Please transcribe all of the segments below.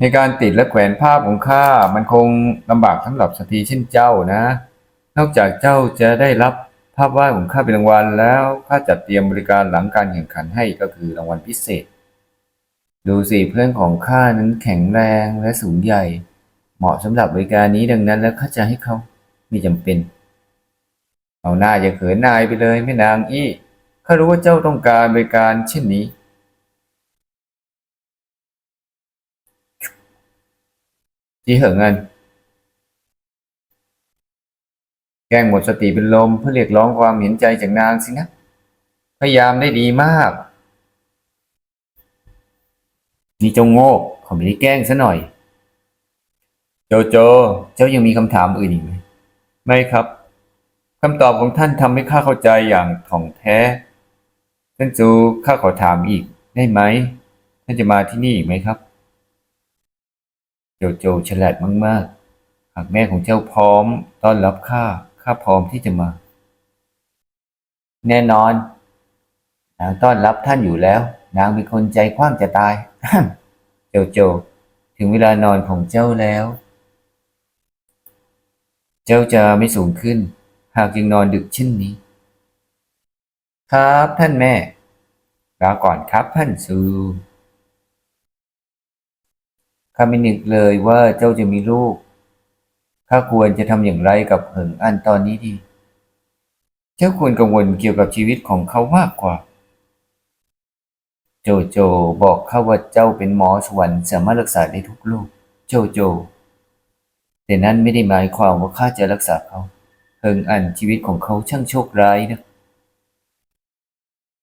ในการติดและแขวนภาพของข้ามันคงลำบากสำหรับสตรีเช่นเจ้านะ นอกจากเจ้าจะได้รับภาพวาดของข้าเป็นรางวัลแล้วข้าจัดเตรียมบริการหลังการแข่งขันให้ก็คือรางวัลพิเศษ ดูสิเพื่อนของข้านั้นแข็งแรงและสูงใหญ่ เหมาะสำหรับบริการนี้ดังนั้นแล้วข้าจะให้เขาไม่จำเป็น เอาหน้าอย่าเขินนายไปเลยแม่นางอี้ข้ารู้ว่าเจ้าต้องการบริการเช่นนี้ จีเหิงเงิน แกล้งหมดสติเป็นลมเพื่อเรียกร้องความเห็นใจจากนางสินะ พยายามได้ดีมาก นี่เจ้าโง่เขาไม่ได้แกล้งซะหน่อย โจโจ เจ้ายังมีคำถามอื่นอีกไหม ไม่ครับคำตอบของท่านทำให้ข้าเข้าใจอย่างถ่องแท้ ท่านจูข้าขอถามอีกได้ไหม ท่านจะมาที่นี่อีกไหมครับ โจโจฉลาดมากๆ หากแม่ของเจ้าพร้อมต้อนรับข้า ข้าพร้อมที่จะมา แน่นอน นางต้อนรับท่านอยู่แล้ว นางเป็นคนใจกว้างจะตาย โจโจ ถึงเวลานอนของเจ้าแล้ว เจ้าจะไม่สูงขึ้น หากยังนอนดึกเช่นนี้ ครับท่านแม่ลาก่อนครับท่านซู ข้าไม่นึกเลยว่าเจ้าจะมีลูก ข้าควรจะทำอย่างไรกับเหิงอันตอนนี้ดี เจ้าควรกังวลเกี่ยวกับชีวิตของเขามากกว่า โจโจบอกข้าว่าเจ้าเป็นหมอสวรรค์สามารถรักษาได้ทุกโรคโจโจ แต่นั้นไม่ได้หมายความว่าข้าจะรักษาเขาเฮิงอันชีวิตของเขาช่างโชคร้ายนะ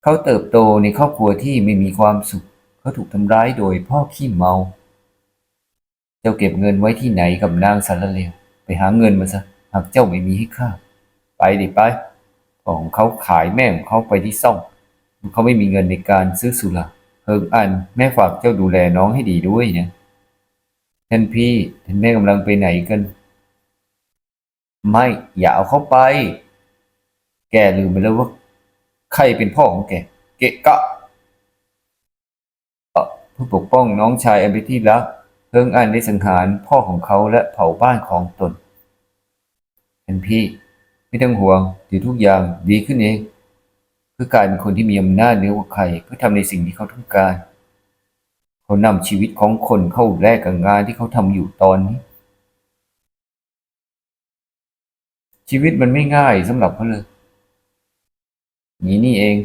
เขาเติบโตในครอบครัวที่ไม่มีความสุข เขาถูกทำร้ายโดยพ่อขี้เมา จ้าเก็บเงินไว้ที่ไหนกับนางสารเลว ไปหาเงินมาซะ หากเจ้าไม่มีให้ข้า ไปดิไปพ่อของเขาขายแม่ของเขาไปที่ซ่อง เขาไม่มีเงินในการซื้อสุราเฮิงอันแม่ฝากเจ้าดูแลน้องให้ดีด้วยนะท่านพี่ท่านแม่กำลังไปไหนกัน ไม่อย่าเอาเขาไป แกลืมไปแล้วว่า ใครเป็นพ่อของแก เกะกะเพื่อปกป้องน้องชายอันเป็นที่รัก เฮิงอันได้สังหารพ่อของเขาและเผาบ้านของตนท่านพี่ไม่ต้องห่วงเดี๋ยวทุกอย่างดีขึ้นเองเพื่อกลายเป็นคนที่มีอำนาจเหนือกว่าใครเพื่อทำในสิ่งที่เขาต้องการ เขานำชีวิตของคนเข้าแลกกับงานที่เขาทำอยู่ตอนนี้ ชีวิตมันไม่ง่ายสำหรับเขาเลยนี่นี่เอง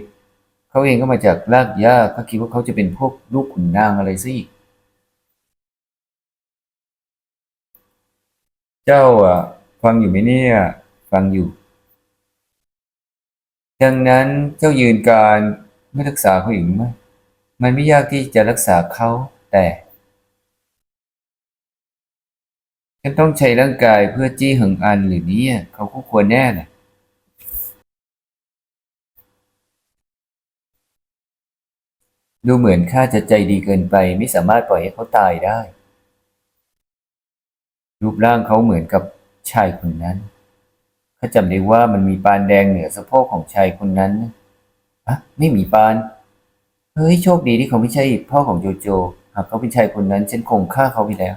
เขาเองก็มาจากรากหญ้าเขาคิดว่าเขาจะเป็นพวกลูกขุนนางอะไรสิ เจ้าอะ ฟังอยู่ไหมเนี่ย ฟังอยู่ ดังนั้นเจ้ายืนการไม่รักษาเขาอีกหมมันไม่ยากที่จะรักษาเขาแต่ฉันต้องใช้ร่างกายเพื่อจี้หิงอันหรือนี่ยเขาก็ควรแน่นะดูเหมือนข้าจะใจดีเกินไปไม่สามารถปล่อยให้เขาตายได้ รูปร่างเขาเหมือนกับชายคนนั้นข้าจำได้ว่ามันมีปานแดงเหนือสะโพกของชายคนนั้นอะไม่มีปาน เฮ้ยโชคดีที่เขาไม่ใช่พ่อของโจโจ หากเขาเป็นชายคนนั้นฉันคงฆ่าเขาไปแล้ว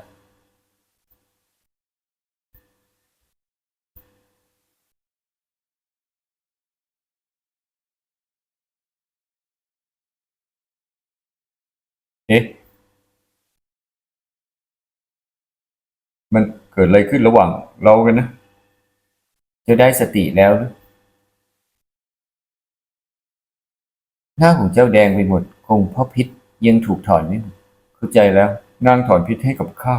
เอ๊ะ มันเกิดอะไรขึ้นระหว่างเรากันนะจะได้สติแล้ว หน้าของเจ้าแดงไปหมด คงเพราะพิษยังถูกถอนไม่หมดเข้าใจแล้วนางถอนพิษให้กับข้า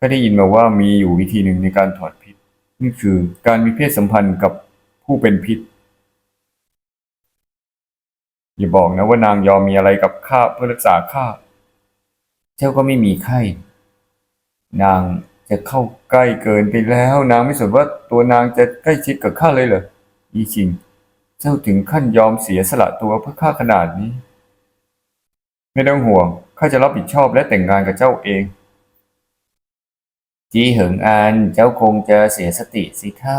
ก็ได้ยินมาว่ามีอยู่วิธีหนึ่งในการถอนพิษนี่คือการมีเพศสัมพันธ์กับผู้เป็นพิษ อย่าบอกนะว่านางยอมมีอะไรกับข้าเพื่อรักษาข้า เจ้าก็ไม่มีไข้ นางจะเข้าใกล้เกินไปแล้ว นางไม่สนว่าตัวนางจะใกล้ชิดกับข้าเลยเหรออีชิง เจ้าถึงขั้นยอมเสียสละตัวเพื่อข้าขนาดนี้ ไม่ต้องห่วงข้าจะรับผิดชอบและแต่งงานกับเจ้าเอง จีเหิงอานเจ้าคงจะเสียสติสิท่า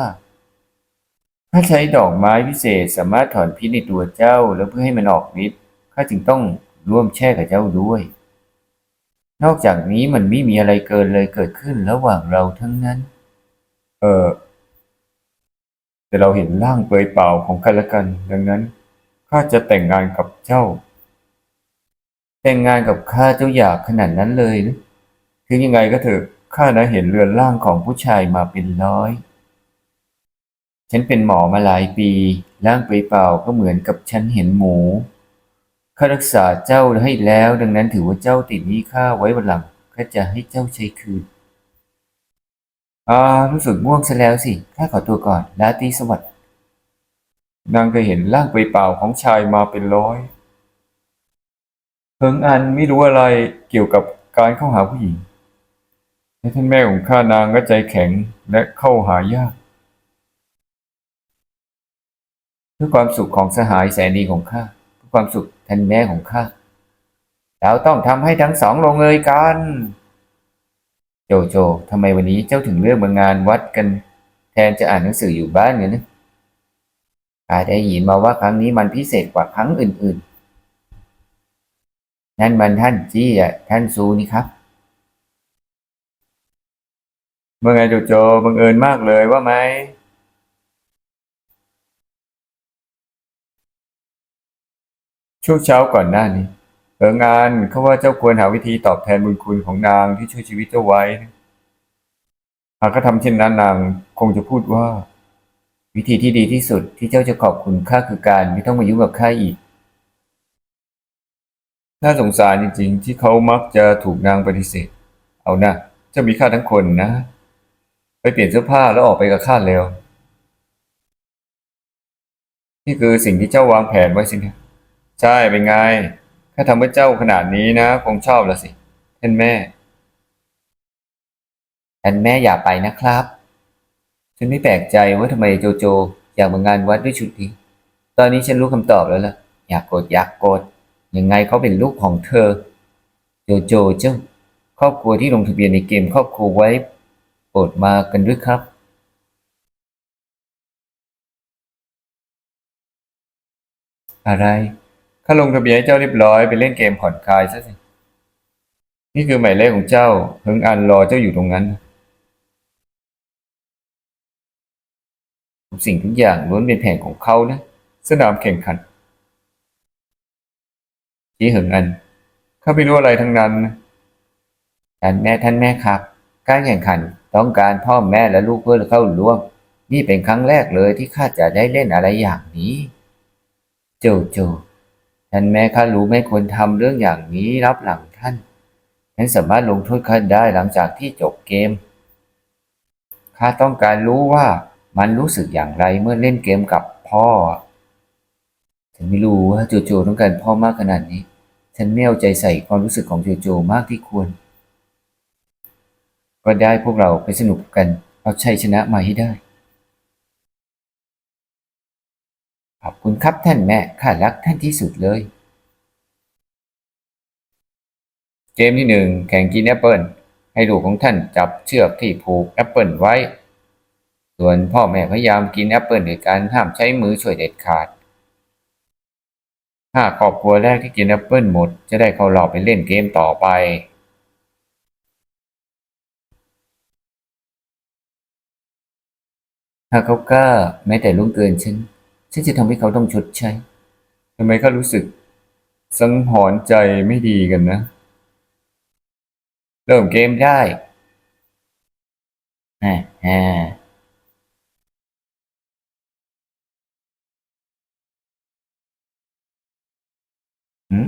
ถ้าใช้ดอกไม้พิเศษสามารถถอนพิษในตัวเจ้าแล้วเพื่อให้มันออกฤทธิ์ข้าจึงต้องร่วมแช่กับเจ้าด้วย นอกจากนี้มันไม่มีอะไรเกินเลยเกิดขึ้นระหว่างเราทั้งนั้น เออแต่เราเห็นร่างเปลือยเปล่าของกันและกัน ดังนั้นข้าจะแต่งงานกับเจ้า แต่งงานกับข้าเจ้าอยากขนาดนั้นเลยหรือถึงยังไงก็เถอะข้านะเห็นเรือนร่างของผู้ชายมาเป็นร้อย ฉันเป็นหมอมาหลายปี ร่างเปลือยเปล่าก็เหมือนกับฉันเห็นหมู ข้ารักษาเจ้าให้แล้ว ดังนั้นถือว่าเจ้าติดนี้ข้าไว้วันหลังข้าจะให้เจ้าใช้คืนอ่ารู้สึกง่วงซะแล้วสิข้าขอตัวก่อนลาตีสวัสดิ์นางเคยเห็นร่างเปเปล่าของชายมาเป็นร้อยเพิงอันไม่รู้อะไรเกี่ยวกับการเข้าหาผู้หญิงและท่านแม่ของข้านางก็ใจแข็งและเข้าหายากเพื่อความสุขของสหายแสนดีของข้าเพื่อความสุข ท่านแม่ของข้า เราต้องทำให้ทั้งสองลงเอยกัน โจโจทำไมวันนี้เจ้าถึงเลือกมางานวัดกัน แทนจะอ่านหนังสืออยู่บ้านเนี่ยนะข้าได้ยินมาว่าครั้งนี้มันพิเศษกว่าครั้งอื่นๆ นั่นมันท่านจี้อะท่านซูนี่ครับเมื่อไงโจโจบังเอิญมากเลยว่าไหม ช่วงเช้าก่อนหน้านี้ เอองานเขาว่าเจ้าควรหาวิธีตอบแทนบุญคุณของนางที่ช่วยชีวิตเจ้าไว้นะหากเขาทำเช่นนั้นนางคงจะพูดว่า วิธีที่ดีที่สุดที่เจ้าจะขอบคุณข้าคือการไม่ต้องมายุ่งกับข้าอีก น่าสงสารจริง ๆ ที่เขามักจะถูกนางปฏิเสธ เอานะเจ้ามีค่าทั้งคนนะ ไปเปลี่ยนเสื้อผ้าแล้วออกไปกับข้าเร็วนี่คือสิ่งที่เจ้าวางแผนไว้สินะ ใช่เป็นไงข้าทำเพื่อเจ้าขนาดนี้นะ คงชอบละสิท่านแม่ท่านแม่อย่าไปนะครับ ฉันไม่แปลกใจว่าทำไมโจโจ อยากมางานวัดด้วยชุดนี้ ตอนนี้ฉันรู้คำตอบแล้วล่ะ อยากโกรธอยากโกรธยังไงเขาเป็นลูกของเธอ โจโจเจ้าครอบครัวที่ลงทะเบียนในเกมครอบครัวไว้โปรดมากันด้วยครับอะไร ข้าลงทะเบียนให้เจ้าเรียบร้อยไปเล่นเกมผ่อนคลายซะสิ นี่คือหมายเลขของเจ้าเพิงอันรอเจ้าอยู่ตรงนั้นทุกสิ่งทุกอย่างล้วนเป็นแผนของเขานะ สนามแข่งขันจีเหิงอันข้าไม่รู้อะไรทั้งนั้นท่านแม่ท่านแม่ครับ การแข่งขันต้องการพ่อแม่และลูกเพื่อเข้าร่วม นี่เป็นครั้งแรกเลยที่ข้าจะได้เล่นอะไรอย่างนี้ โจโจ ท่านแม่ข้ารู้ไม่ควรทำเรื่องอย่างนี้รับหลังท่านฉันสามารถลงโทษข้าได้หลังจากที่จบเกมข้าต้องการรู้ว่ามันรู้สึกอย่างไรเมื่อเล่นเกมกับพ่อฉันไม่รู้ว่าโจโจต้องการพ่อมากขนาดนี้ ฉันไม่เอาใจใส่ความรู้สึกของโจโจมากที่ควร ก็ได้พวกเราไปสนุกกันเอาชัยชนะมาให้ได้ ขอบคุณครับท่านแม่ข้ารักท่านที่สุดเลย เกมที่หนึ่งแข่งกินแอปเปิลให้ลูกของท่านจับเชือกที่ผูกแอปเปิลไว้ ส่วนพ่อแม่พยายามกินแอปเปิลโดยการห้ามใช้มือช่วยเด็ดขาดถ้าครอบครัวแรกที่กินแอปเปิลหมด จะได้เข้ารอบไปเล่นเกมต่อไปหาเขากล้าแม้แต่ล่วงเกินฉัน ฉันจะทำให้เขาต้องชดใช้ทำไมข้ารู้สึก สังหรณ์ใจไม่ดีกันนะ เริ่มเกมได้แฮ่แฮ่หืม